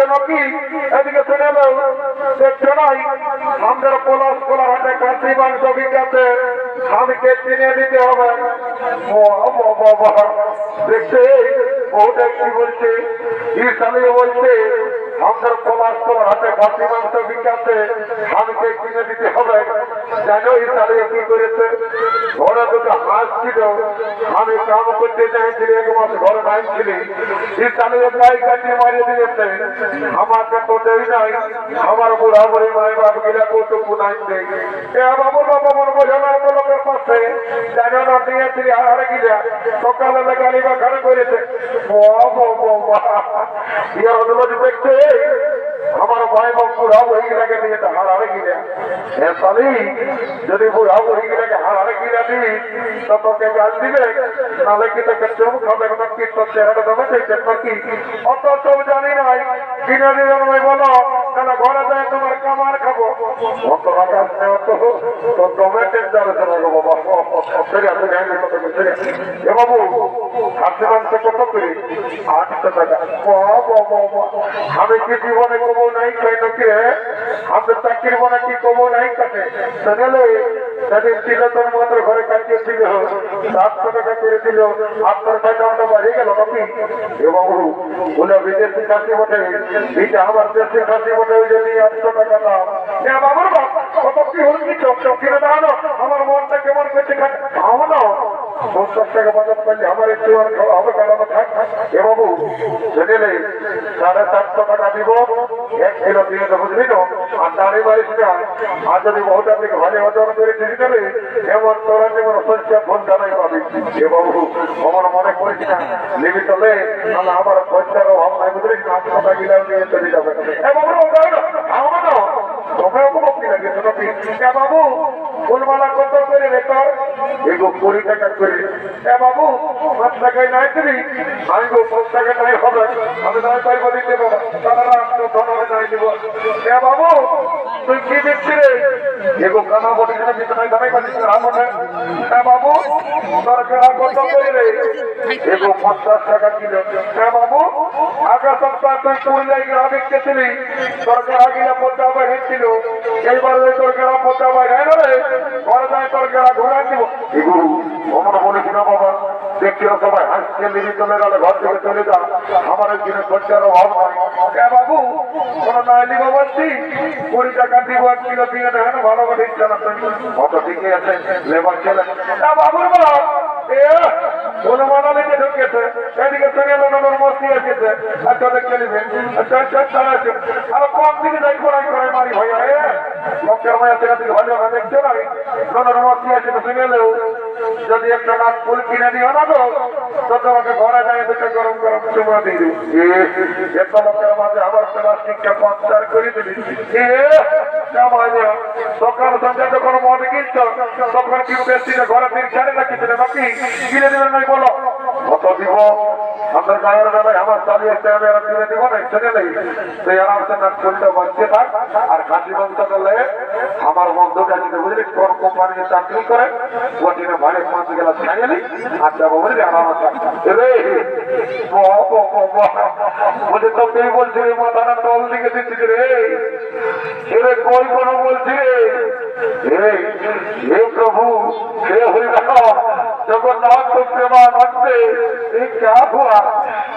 যাচ্ছে নাকি এদিকে শুনে লো দেখছ নাই? আমাদের পলাশ কোলা হাতে দিতে হবে। বাবা, দেখছে ওটা কি বলছে? ই সালিয়ে বলছে আমাদের পলাশ কোলা হাতে কাশি মাংস বিকাতে স্বামীকে কিনে দিতে হবে। জানো এই সালিয়ে কি করেছে? ঘরে দুটো হাঁস ছিল। আমি কাম করতে চাইছিলি, এক মাস ঘরে নাই ছিলি এই সালিয়ে গাই কাটিয়ে মারিয়ে দিয়েছে। আমাকে তো দেই নাই। আমার বুড়া বুড়ি মায়ের বাপ গিলা কৌটুকু নাই এ বাবুর বাবা মন বোঝানোর লোকের পাশে। জানো না, দিয়েছিলি আর গিলা। সকালে গাড়ি বা খারাপ করেছে ইয়ার অদলজি দেখছে? here. বুড়া বুড়ি গিলাকে দিয়ে হারারে গিলা এ সালি যদি বুড়া বুড়ি গিলাকে হারারে গিলা দিই তো তোকে গাল দিবে নালে কি তোকে চুম খাবে না কি তোর চেহারা দেবে সেই কি অত সব জানি নাই কিনে দিবেন ভাই বলো তাহলে ঘরে যায় তোমার কামার খাব অত আকাশ অত তো টমেটের দ্বারা চলে বাবা ঠিক আছে জানি এ? বাবু কত করে টাকা আমি কি জীবনে কমো নাই নাকি রে আমি চাকরির মনে কি কমো নাই কাটে? তাহলে তাদের ছিল তোর মাত্র ঘরে কাটিয়েছিল সাতশো টাকা করে দিল। আপনার টাকাটা বাড়িয়ে গেল নাকি? এ বাবু, বলে বিদেশি কাটি বটে। বিটা আমার দেশি কাটি বটে, ওই জন্য আটশো টাকা এ বাবুর কত কি হল কি? চোখ চোখ কিনে দাঁড়ানো আমার মনটা কেমন করছে খাও না বাজার পাইলে আমার একটু কেন থাক এ বাবু শুনেলে সাড়ে চারশো টাকা দিব, এক কিলো দিয়ে দেবো বুঝলি আর মারিস না আর যদি বহুটা থেকে ভালো ওজন করে দিতে দেবে এমন তোরা যেমন শস্য ফোন জানাই পাবি। এ বাবু, আমার মনে করিস না? নিবি তলে তাহলে আমার পয়সার অভাব নাই বুঝলিস না টাকা গিলাম নিয়ে চলে যাবে। এ বাবু আমার না। তোমরা উপভোক্তি লাগে বাবু ফুলমালা কত করে বেতর এগো কুড়ি টাকা করে। এ বাবু, পাঁচ টাকায় নাই তুমি? আমি গো পাঁচ টাকা নাই, হবে। আমি নয় পাইব দিতে পারব তারা তো ধরে নাই দিব। এ বাবু, তুই কি দিচ্ছি রে? এগো কানা বটে কিনা বিছানায় দাঁড়াই পাচ্ছিস রামনে এ বাবু, তোর কেনা কত করে রে? এগো পঞ্চাশ টাকা কিলো। এ বাবু আগের সপ্তাহ তুই পুরুলিয়ায় গ্রাম তোর কেনা কিনা পঞ্চাশ বাইরে ছিল এইবার তোর কেনা পঞ্চাশ বাইরে রে? ঘরে যায় তোর কেনা ঘোরা দিব। এগো আমরা বলিস না বাবা দেখছি সবাই হাসছে লিবি চলে গেলে ঘর থেকে চলে যা। আমার দিনে খরচার অভাব এ বাবু কোন নাই নিব বলছি কুড়ি টাকা দিব এক কিলো দিয়ে দেখেন ভালো করে ইচ্ছা না কত ঠিকই আছে লেবার ছেলে। বাবুর এ এসেছে। আচ্ছা আচ্ছা আচ্ছা যদি একটা নাচ ফুল কিনে দিও না গো তো তোমাকে ঘরে যায়, দুটো গরম গরম চুমা দিয়ে মাঝে আবার প্লাস্টিকটা পঞ্চার করে দিবি। সকাল সন্ধ্যা যখন মদ কিনছ, তখন কি ঘরে ফির ছাড়ে না কিছু নাকি? কিনে দেবেন নাই বলো। কত দিব? আমাদের গায়ের বেলায় আমার চালিয়ে এরা কিনে দিব ছেড়ে নেই। তুই আরামসে বাঁচতে থাক, আর খাসি মাংস করলে আমার বন্ধুটা যদি বুঝলি? কোন কোম্পানি চাকরি করে ওটিনে পাঁচ গেলা ছাড়িয়ে নি আর যাব, বুঝলি? আরামে থাক রে বলছে তো তুই বলছিলি দিকে দিচ্ছিস রে? এরে, কই কোন বলছি রে হে হে প্রভু হে হরি রাম जगन्नाथ को प्रेमानंद से ये क्या हुआ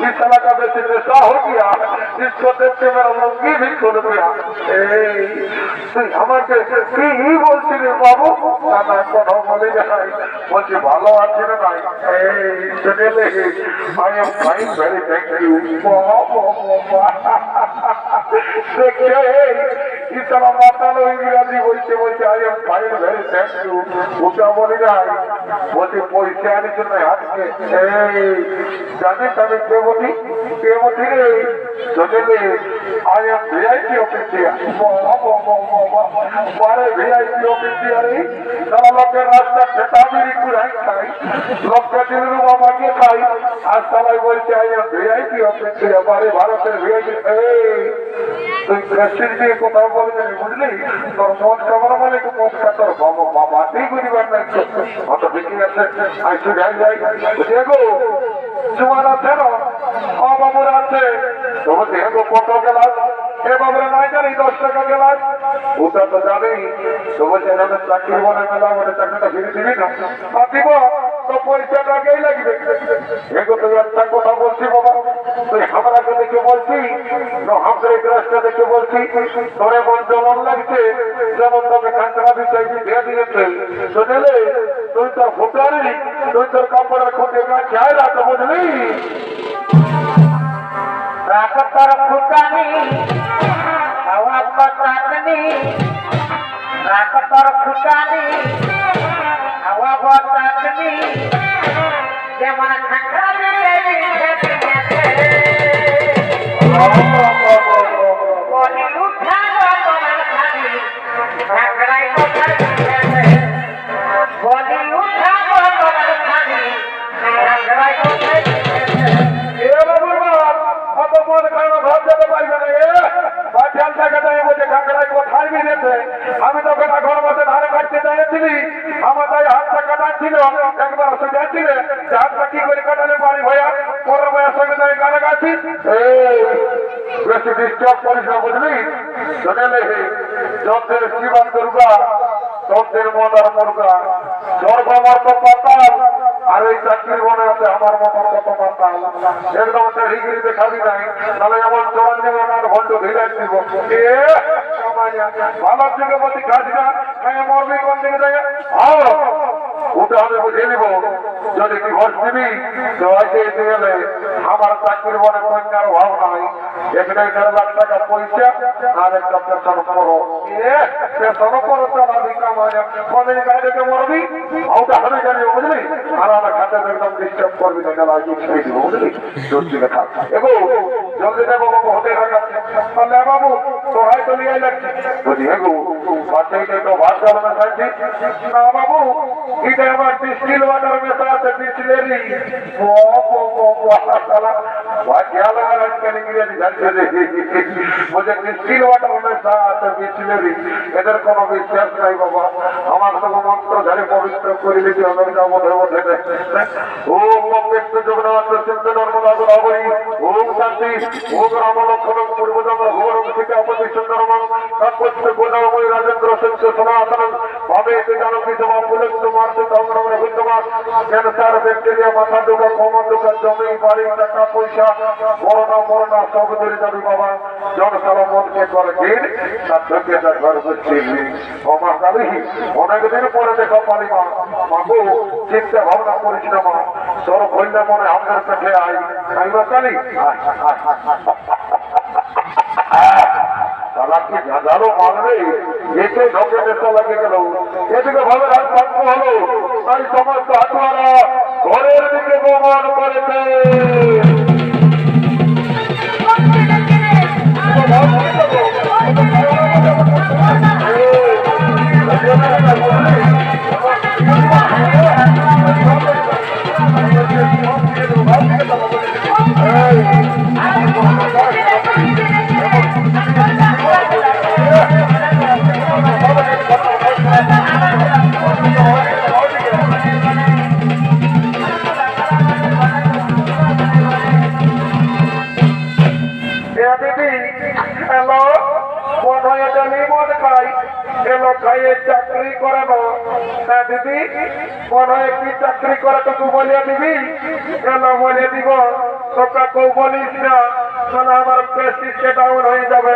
इस तरह का वैसे नशा हो गया इसको देख के मेरा लंगी भी खुल गया ए তুই আমাকে কি বলছিলি বাবু না না কোনো বলে যাই বলছি ভালো আছে না নাই এই শুনেলে I am fine very thank you দেখছে ইতারা মাতালো ইংরাজি বলছে বলছে I am fine very thank you ওটা বলে যাই বলছি পয়সা আনির জন্য হাতকে এই জানিস আমি কে বলি কে বলি রে শুনেলে আই এম ভিআইপি অফিসিয়া পরে ভিআইপি অফিসিয়া রে তারা লোকের রাস্তা ঠেটা বিড়ি কুড়াই খাই ভারতের তুই প্রেসিড দিয়ে কোথাও বলবি বুঝলি তোর বলে কি মন তোর বাবা বাবাতেই বুঝবার নাই অত বিক্রি আছে আই শুধু যাই দেখো তোমার আছে না ও বাবুর আছে তোমার দেখো কত গেলাস এ বাবুরা নাই জানি দশ টাকা গেলাস ওটা তো জানি তো বলছে আমাদের চাকরি বলে মেলা আমাদের চাকরিটা ফিরে দিবি না দিব তো পয়সাটা আগেই লাগবে। এগো তো একটা কথা বলছি বাবা। তুই আমরাকে দেখে তুই তোর ভোটারি খুঁটে গাছ রাখো বুঝলি? রাখ তোর ফুটানি হাওয়া বাতাসনি রাখ তোর ফুটানি যেমন মন? আমি তো গোটা ঘর বসে ধারে কাটতে চাইছিলি আমার তাই কাটাচ্ছিল একবার যাচ্ছিলে। যে হাতটা কি করে কাটালে পারি ভাইয়া? পরের ভাইয়ার সঙ্গে তাই গানে গাছি পাতাল, আর এই চাকরির মনে আছে আমার মতন কত মাতাল একদম হিগিরি দেখাবি নাই, তাহলে এমন চড়ান যেমন আর ভণ্ড ধীরে দিব। ভালো বলছি, কাজ না মরবি কোন দিকে থেকে আও হবে বুঝে নিব। যদি কি ঘষ দিবি তো হয়তো এসে গেলে আমার চাকরির মনে কন্যার অভাব নাই। এখানে দেড় লাখ টাকা পয়সা আর একটা পেশন করো পেশন করো তো আমি কামাইয়া কোনদিন গাড়িতে মরবি ওটা আমি জানি বুঝলি আর আমার খাতে একদম ডিস্টার্ব করবি না কেন আজকে ছেড়ে দিব বুঝলি জলদি দেখা এগো জলদি দেবো বাবু হতে রাখাচ্ছে তাহলে বাবু তো নিয়ে যাচ্ছি বুঝি এগো বাচ্চাই তো ভাত যাবে না বাবু এটা আমার ডিস্টিল ওয়াটার মেশা আছে ডিস্টিলেরি ও ও ও ও সালা লাগা আজকাল ইংরেজি রাজেন্দ্র সত্য ভাবে এতে মাথা দোকা কোমর দোকা জমি, বাড়ি, টাকা, পয়সা করোনা মরোনা সব দূরে যাবে বাবা জনসারা মনকে করে দিন তার থেকে তার ঘর পরে দেখা মা চিন্তা ভাবনা মা। তোর মনে আমাদের পেটে আই আইবা কালি এদিকে হলো। তাই সমস্ত ঘরের দিকে গোমন করেছে। কোন কি চাকরি করাটুকু বলিয়ে দিবি? কেন বলে দিব? তোকে কেউ বলিস না। তাহলে আমার প্রেস্টিজকে ডাউন হয়ে যাবে।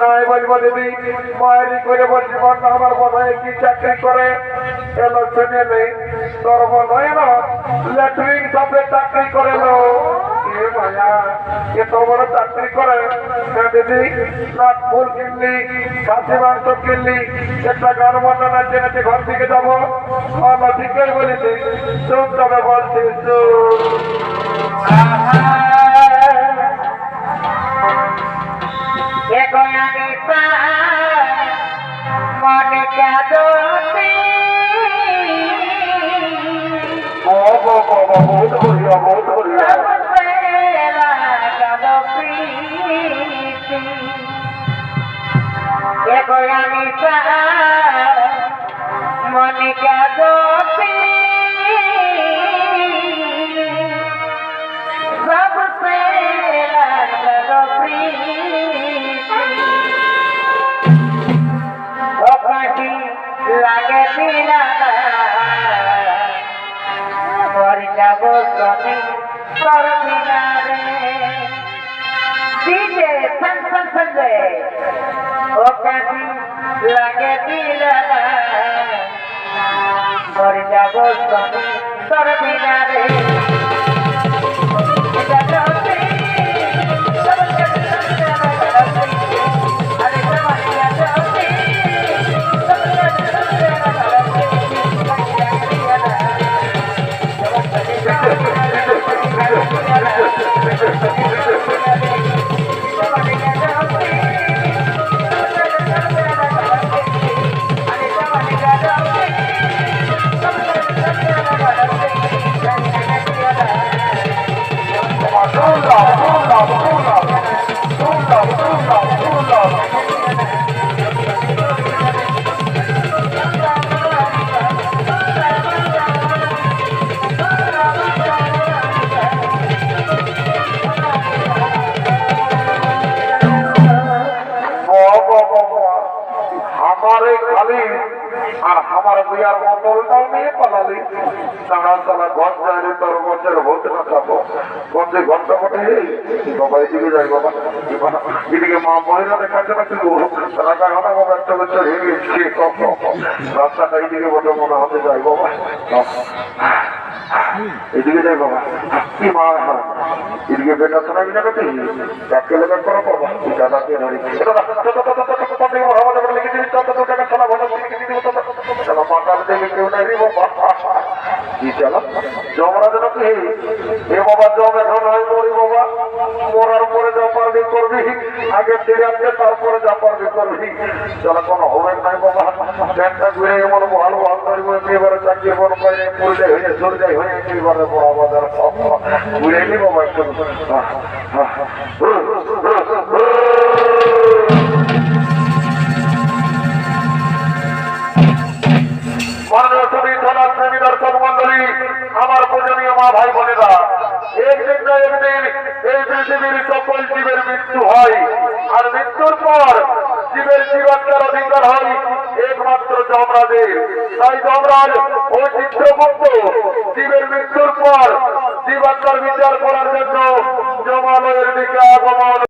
নাই বলব দিদি, মায়েরই করে বলছি বন্যা আমার বোধহয় কি চাকরি করে? এলো শুনে নেই? তোর বোধ হয় না ল্যাট্রিন সাথে চাকরি করে লো এ মায়া এত বড় চাকরি করে হ্যাঁ দিদি নাক ফুল কিনলি খাসি মাংস কিনলি একটা গান বাজনা নাচে নাচে ঘর থেকে যাব আমার ঠিকই বলেছি চুপ তবে বলছি চুপ মনে কাদতে ও বাবা বহুত এখন আমি মনে কাপি সবসে লাগে পিলা যাব স্বামী করবি না রে। যাব সনে তোর কিনারে ডিজে সন সন সন রে। ও কাহি লাগে দিল। মর যাব। তারা তারা ঘর যায় তোর বছর হতে না থাকো। বন্ধে ঘণ্টা পটে বাবা, এদিকে যাই বাবা। এদিকে মা মহিলাদের কাছে ছিল রাখা ঘটা বাবা, একটা বছর হয়ে গেছে রাস্তাটা এইদিকে বটে, মনে হতে যাই বাবা। এদিকে যাই বাবা। কি মা এদিকে বেটা শোনা বিনা করতে ডাক্তার লেখা করো বাবা। দাদা কে ধরি। লিখে দিবি তত দু টাকা শোনা ভালো লিখে দিবি চলো মাতার দেবে কেউ নাই রে বাবা। কি চলো জমরা যেন কি? এ বাবা জম এখন হয় মরি বাবা। মরার পরে যা পারবি করবি। আগে ফিরে আসবে তারপরে যা পারবি করবি। চলো কোনো হবে নাই বাবা। ব্যাগটা ঘুরে এমন ভালো ভালো করব এবারে চাকরি বড় করে পড়লে হয়ে সরজাই হয়ে, এবারে বড় বাজার ঘুরে নি বাবা একটু। থানার শ্রেণি দর্শক মন্ডলী, আমার পূজনীয় মা ভাই বোনেরা একদিন না একদিন এই পৃথিবীর সকল জীবের মৃত্যু হয়। আর মৃত্যুর পর জীবের জীবাত্মার অধিকার হয় একমাত্র যমরাজের। তাই যমরাজ ও চিত্রগুপ্ত জীবের মৃত্যুর পর জীবাত্মার বিচার করার জন্য জমালয়ের দিকে আগমন